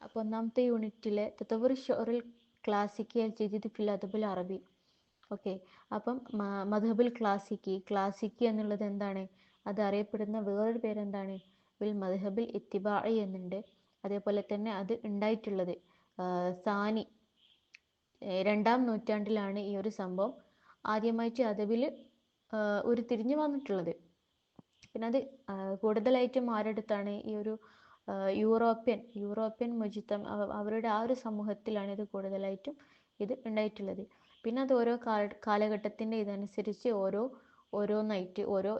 അപ്പോൾ ഒന്നാമത്തെ യൂണിറ്റിലെ തത്തവർ ഷോറിൽ ക്ലാസിക്കി അൽ ഫിൽ അറബി ഓക്കെ അപ്പം മ- മദ്ഹബുൽ ക്ലാസിക്കി ക്ലാസിക്കി എന്നുള്ളത് എന്താണ്? അത് അറിയപ്പെടുന്ന വേറൊരു പേരെന്താണ്? വിൽ മദ്ഹബിൽ ഇത്തിബായി എന്നുണ്ട്. അതേപോലെ തന്നെ അത് ഉണ്ടായിട്ടുള്ളത് സാനി രണ്ടാം നൂറ്റാണ്ടിലാണ് ഈ ഒരു സംഭവം ആദ്യമായിട്ട് അദബിൽ ഉരുത്തിരിഞ്ഞു വന്നിട്ടുള്ളത്. പിന്നെ അത് കൂടുതലായിട്ടും ആരെടുത്താണ് ഈ ഒരു യൂറോപ്യൻ യൂറോപ്യൻ മുജിത്തം അവ- അവരുടെ ആ ഒരു സമൂഹത്തിലാണ് ഇത് കൂടുതലായിട്ടും ഇത് ഉണ്ടായിട്ടുള്ളത്. പിന്നെ അത് ഓരോ കാല കാലഘട്ടത്തിന്റെ ഇതനുസരിച്ച് ഓരോ ഓരോന്നായിട്ട് ഓരോ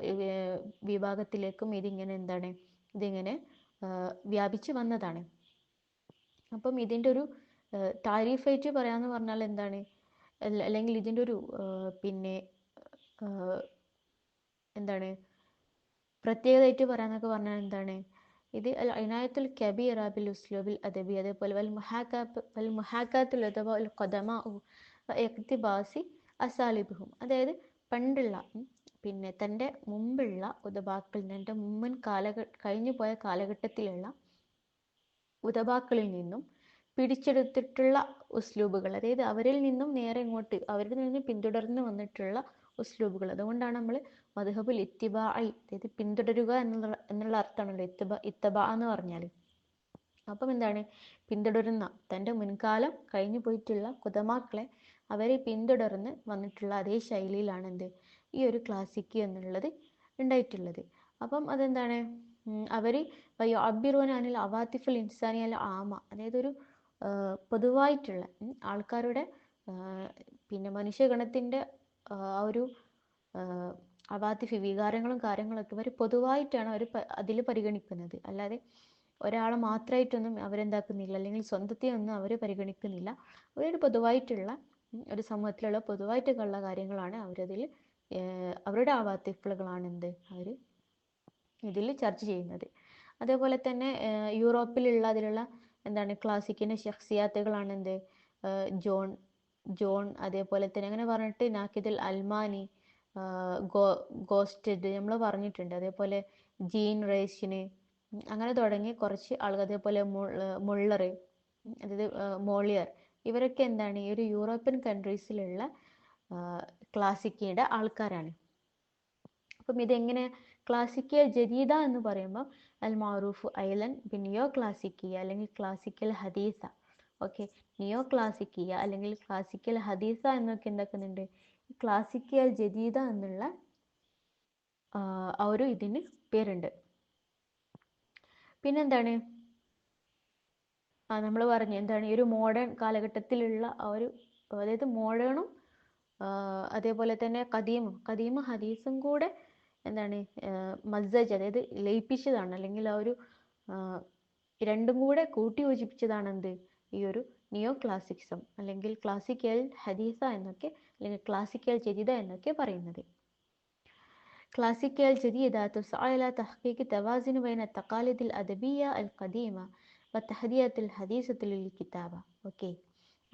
വിഭാഗത്തിലേക്കും ഇതിങ്ങനെ എന്താണ് ഇതിങ്ങനെ വ്യാപിച്ചു വന്നതാണ്. അപ്പം ഇതിന്റെ ഒരു താരീഫായിട്ട് പറയാന്ന് പറഞ്ഞാൽ എന്താണ് അല്ല- അല്ലെങ്കിൽ ഇതിന്റെ ഒരു പിന്നെ എന്താണ് പ്രത്യേകതയായിട്ട് പറയാന്നൊക്കെ പറഞ്ഞാൽ എന്താണ് ഇത് അൽ ഇനായത്തുൽ കബീറ ബിൽ ഉസ്ലൂബിൽ അദബി അതേപോലെ വൽ മുഹാക്കാത്ത് വൽ മുഹാക്കാത്തുൽ അഥവാ അൽ ഖദമ ഇഖ്തിബാസി അസാലിബുഹും. അതായത് പണ്ടുള്ള പിന്നെ തന്റെ മുമ്പുള്ള ഉദബാക്കൾ തന്റെ മുമ്പൻ കാലഘ കഴിഞ്ഞു പോയ കാലഘട്ടത്തിലുള്ള ഉദബാക്കളിൽ നിന്നും പിടിച്ചെടുത്തിട്ടുള്ള ഉസ്ലൂബുകൾ. അതായത് അവരിൽ നിന്നും നേരെ ഇങ്ങോട്ട് അവരിൽ നിന്ന് പിന്തുടർന്ന് വന്നിട്ടുള്ള ഉസ്ലൂബുകൾ അതുകൊണ്ടാണ് നമ്മൾ മധുഹബുൽ ഇത്തിബ അതായത് പിന്തുടരുക എന്നുള്ള എന്നുള്ള അർത്ഥമാണല്ലോ ഇത്തബ ഇത്തബ എന്ന് പറഞ്ഞാൽ അപ്പം എന്താണ്? പിന്തുടരുന്ന തന്റെ മുൻകാലം കഴിഞ്ഞു പോയിട്ടുള്ള കുതമാക്കളെ അവരെ പിന്തുടർന്ന് വന്നിട്ടുള്ള അതേ ശൈലിയിലാണ് എന്ത്? ഈ ഒരു ക്ലാസിക് എന്നുള്ളത് ഉണ്ടായിട്ടുള്ളത്. അപ്പം അതെന്താണ്? അവർ അബിറോൻ അനിൽ അവാത്തിഫുൽ ഇൻസാനി അല്ല ആമ അതായത് ഒരു പൊതുവായിട്ടുള്ള ആൾക്കാരുടെ പിന്നെ മനുഷ്യഗണത്തിന്റെ ആ ഒരു അവാത്തിഫ് വികാരങ്ങളും കാര്യങ്ങളൊക്കെ അവർ പൊതുവായിട്ടാണ് അവർ അതിൽ പരിഗണിക്കുന്നത്. അല്ലാതെ ഒരാളെ മാത്രമായിട്ടൊന്നും അവരെന്താക്കുന്നില്ല അല്ലെങ്കിൽ സ്വന്തത്തെ ഒന്നും അവർ പരിഗണിക്കുന്നില്ല. അവരൊരു പൊതുവായിട്ടുള്ള ഒരു സമൂഹത്തിലുള്ള പൊതുവായിട്ടുള്ള കാര്യങ്ങളാണ് അവരതിൽ അവരുടെ ആവാത്തിഫുകളാണ് എന്ത് അവർ ഇതിൽ ചർച്ച ചെയ്യുന്നത്. അതേപോലെ തന്നെ യൂറോപ്പിലുള്ള അതിലുള്ള എന്താണ് ക്ലാസിക്കിന്റെ ഷഖ്സിയാത്തുകളാണ് എന്ത് ജോൺ ജോൺ അതേപോലെ തന്നെ അങ്ങനെ പറഞ്ഞിട്ട് നാക്കിദിൽ അൽമാനി ഗോ ഗോസ്റ്റഡ് നമ്മൾ പറഞ്ഞിട്ടുണ്ട്. അതേപോലെ ജീൻ റേഷിന് അങ്ങനെ തുടങ്ങി കുറച്ച് ആളുകൾ അതേപോലെ മുള്ളർ അതായത് മോളിയർ ഇവരൊക്കെ എന്താണ് ഈ ഒരു യൂറോപ്യൻ കൺട്രീസിലുള്ള ക്ലാസിക്കയുടെ ആൾക്കാരാണ്. അപ്പം ഇതെങ്ങനെ ക്ലാസിക്കൽ ജദീദ എന്ന് പറയുമ്പോൾ അൽ മാറൂഫ് ഐലൻ ബിനിയോ ക്ലാസിക്കിയ അല്ലെങ്കിൽ ക്ലാസിക്കൽ ഹദീസ. ഓക്കെ. നിയോ ക്ലാസിക്കിയ അല്ലെങ്കിൽ ക്ലാസിക്കൽ ഹദീസ എന്നൊക്കെ എന്താക്കുന്നുണ്ട്? ക്ലാസിക്കൽ ജദീദ എന്നുള്ള ആ ഒരു ഇതിന് പേരുണ്ട്. പിന്നെന്താണ്? ആ നമ്മൾ പറഞ്ഞു എന്താണ്? ഈ ഒരു മോഡേൺ കാലഘട്ടത്തിലുള്ള ആ ഒരു അതായത് മോഡേണും അതേപോലെ തന്നെ കദീമും കദീമ ഹദീസും കൂടെ എന്താണ്? മസ്സജ് അതായത് ലയിപ്പിച്ചതാണ്. അല്ലെങ്കിൽ ആ ഒരു രണ്ടും കൂടെ കൂട്ടി യോജിപ്പിച്ചതാണ് എന്ത് ഈ ഒരു നിയോ ക്ലാസിക്സം അല്ലെങ്കിൽ ക്ലാസിക്കൽ ഹദീസ എന്നൊക്കെ അല്ലെങ്കിൽ ക്ലാസിക്കൽ ജദീദ എന്നൊക്കെ പറയുന്നത് ക്ലാസിക്കൽ ജദീദ تسعى إلى تحقيق توازن بين التقاليد الأدبية القديمة والتحديات الحديثة للكتابة ഓക്കെ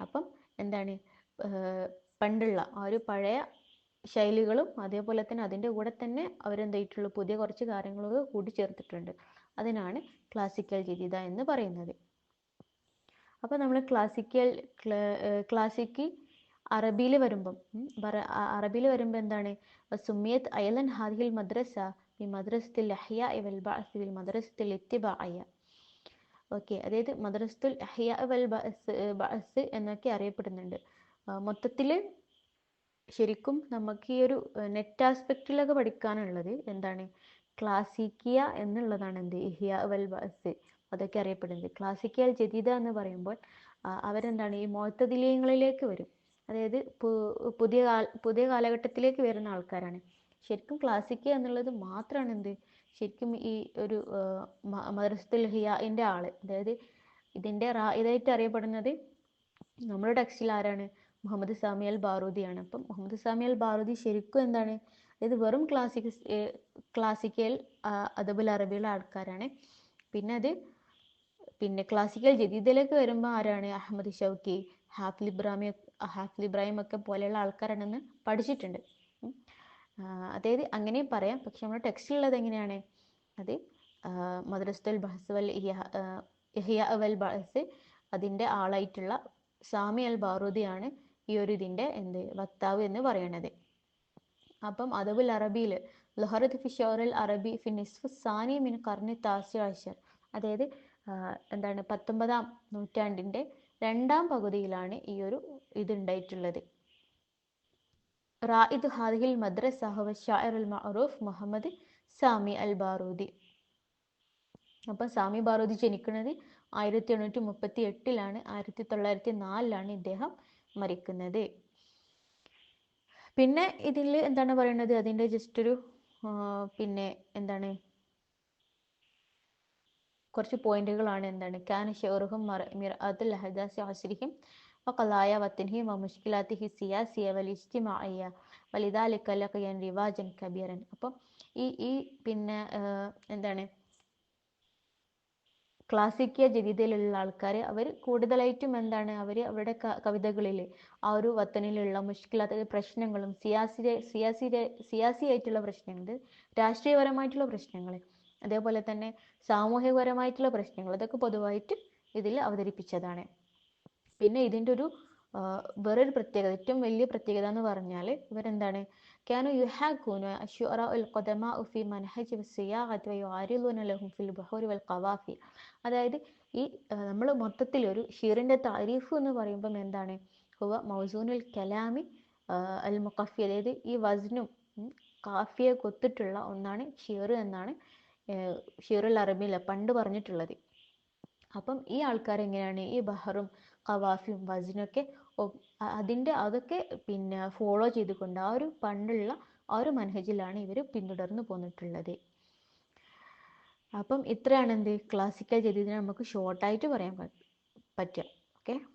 അപ്പം എന്താണ് ആഹ് പണ്ടുള്ള ആ ഒരു പഴയ ശൈലികളും അതേപോലെ തന്നെ അതിൻ്റെ കൂടെ തന്നെ അവരെന്തായിട്ടുള്ള പുതിയ കുറച്ച് കാര്യങ്ങളൊക്കെ കൂട്ടിച്ചേർത്തിട്ടുണ്ട് അതിനാണ് ക്ലാസിക്കൽ ജദീദ എന്ന് പറയുന്നത് അപ്പോൾ നമ്മൾ ക്ലാസിക്കൽ ക്ലാസിക്കി അറബിയിൽ വരുമ്പം അറബിയിൽ വരുമ്പോൾ എന്താണ്? സുമിയത് അയലൻ ഹാദിൽ മദ്രസ ഈ മദ്രസത്തിൽ അഹിയ ഇവൽ ബഅസ് ബിൽ മദ്രസത്തിൽ ഓക്കെ അതായത് മദ്രസത്തുൽ അഹിയ വൽ ബഅസ് എന്നൊക്കെ അറിയപ്പെടുന്നുണ്ട്. മൊത്തത്തിൽ ശരിക്കും നമുക്ക് ഈ ഒരു നെറ്റ് ആസ്പെക്റ്റിലൊക്കെ പഠിക്കാനുള്ളത് എന്താണ്? ക്ലാസിക്കിയ എന്നുള്ളതാണ് എന്ത്? ഇഹിയ വൽ ബഅസ്. അതൊക്കെ അറിയപ്പെടുന്നത്. ക്ലാസിക്കൽ ജദീദ എന്ന് പറയുമ്പോൾ അവരെന്താണ് ഈ മോത്തതിലയങ്ങളിലേക്ക് വരും. അതായത് പുതിയ പുതിയ കാലഘട്ടത്തിലേക്ക് വരുന്ന ആൾക്കാരാണ്. ശരിക്കും ക്ലാസിക്ക എന്നുള്ളത് മാത്രമാണ് എന്ത് ശരിക്കും ഈ ഒരു മദ്രസത്തുൽ ഹിയാന്റെ ആൾ. അതായത് ഇതിന്റെ റാ ഇതായിട്ട് അറിയപ്പെടുന്നത് നമ്മുടെ ടെക്സ്റ്റിൽ ആരാണ്? മുഹമ്മദ് സാമിയൽ ബാറൂദിയാണ്. അപ്പം മുഹമ്മദ് സാമിയൽ ബാറൂദി ശരിക്കും എന്താണ്? അതായത് വെറും ക്ലാസിക് ക്ലാസിക്കൽ അദബുൽ അറബികളുടെ ആൾക്കാരാണ്. പിന്നെ അത് പിന്നെ ക്ലാസിക്കൽ ജദീദിലേക്ക് വരുമ്പോൾ ആരാണ്? അഹമ്മദ് ഷൗക്കി ഹാഫിൽ ഇബ്രാഹിം ഹാഫിൽ ഇബ്രാഹിം ഒക്കെ പോലെയുള്ള ആൾക്കാരാണെന്ന് പഠിച്ചിട്ടുണ്ട്. അതായത് അങ്ങനെയും പറയാം. പക്ഷെ നമ്മുടെ ടെക്സ്റ്റിലുള്ളത് എങ്ങനെയാണ്? അത് മദ്രസത്തുൽ ബഹസ് വൽ ഇഹിയ അവൽ ബഹസ് അതിന്റെ ആളായിട്ടുള്ള സാമി അൽ ബാറൂദിയാണ് ഈ ഒരു ഇതിന്റെ എന്ത് വക്താവ് എന്ന് പറയണത്. അപ്പം അദബുൽ അറബിയിൽ ലഹറത്ത് ഫി ഷോറൽ അറബി ഫി നിസ്ഫ് സാനി മിൻ കർണി താസി അതായത് എന്താണ് പത്തൊമ്പതാം നൂറ്റാണ്ടിന്റെ രണ്ടാം പകുതിയിലാണ് ഈ ഒരു ഇതുണ്ടായിട്ടുള്ളത്. റായിദ് ഹാദിഹിൽ മദ്രസ ഹുവ ഷായർ അൽ മഅറൂഫ് മുഹമ്മദ് സാമി അൽ ബാറൂദി. അപ്പം സാമി ബാറൂദി ജനിക്കുന്നത് ആയിരത്തി എണ്ണൂറ്റി മുപ്പത്തി എട്ടിലാണ് ആയിരത്തി തൊള്ളായിരത്തി നാലിലാണ് ഇദ്ദേഹം മരിക്കുന്നത്. പിന്നെ ഇതിൽ എന്താണ് പറയുന്നത്? അതിന്റെ ജസ്റ്റ് ഒരു പിന്നെ എന്താണ് കുറച്ച് പോയിന്റുകളാണ് എന്താണ് കാന ഷെറുഹും മിർഅത്തുൽ അഹദാസി അസ്രിഹിം وقضايا وطنهم ومشكلاته السياسية والاجتماعية ولذلك لقيا رواجا كبيرا അപ്പം ഈ ഈ പിന്നെ ആ, എന്താണ് ക്ലാസിക്കിയ ജദീദയിലുള്ള ആൾക്കാർ അവർ കൂടുതലായിട്ടും എന്താണ് അവർ അവരുടെ ക- കവിതകളിൽ ആ ഒരു വത്തനിലുള്ള മുഷ്കിലാത്ത പ്രശ്നങ്ങളും സിയാസി സിയാസി സിയാസി ആയിട്ടുള്ള പ്രശ്നങ്ങൾ രാഷ്ട്രീയപരമായിട്ടുള്ള പ്രശ്നങ്ങൾ അതേപോലെ തന്നെ സാമൂഹികപരമായിട്ടുള്ള പ്രശ്നങ്ങൾ ഇതൊക്കെ പൊതുവായിട്ട് ഇതിൽ അവതരിപ്പിച്ചതാണ് പിന്നെ ഇതിൻ്റെ ഒരു ആ, വേറൊരു പ്രത്യേകത ഏറ്റവും വലിയ പ്രത്യേകത എന്ന് പറഞ്ഞാൽ ഇവരെന്താണ് كانوا يحاكون الشعراء القدماء في منهج الصياغة ويعارضون لهم في البحور والقوافي അതായത് ഈ നമ്മൾ മൊത്തത്തിൽ ഒരു ഷീറിൻ്റെ താരീഫ് എന്ന് പറയുമ്പം എന്താണ് ഹുവ മൗസൂനുൽ കലാമി ആ, അൽ മുഖഫി അതായത് ഈ വസ്നും ഉം, കാഫിയെ കൊത്തിട്ടുള്ള ഒന്നാണ് ഷീർ എന്നാണ് ഏഹ്, ഷീറുൽ അറബിയിൽ പണ്ട് പറഞ്ഞിട്ടുള്ളത്. അപ്പം ഈ ആൾക്കാർ എങ്ങനെയാണ്? ഈ ബഹറും ഖവാഫിയും വസ്നൊക്കെ ഒ- അതിന്റെ അതൊക്കെ പിന്നെ ഫോളോ ചെയ്തുകൊണ്ട് ആ ഒരു പണ്ടുള്ള ആ ഒരു മനഹജിലാണ് ഇവർ പിന്തുടർന്നു പോന്നിട്ടുള്ളത്. അപ്പം ഇത്രയാണ് എന്ത്? ക്ലാസിക്കൽ ജദീദിനെ നമുക്ക് ഷോർട്ടായിട്ട് പറയാൻ പറ്റുക. ഓക്കെ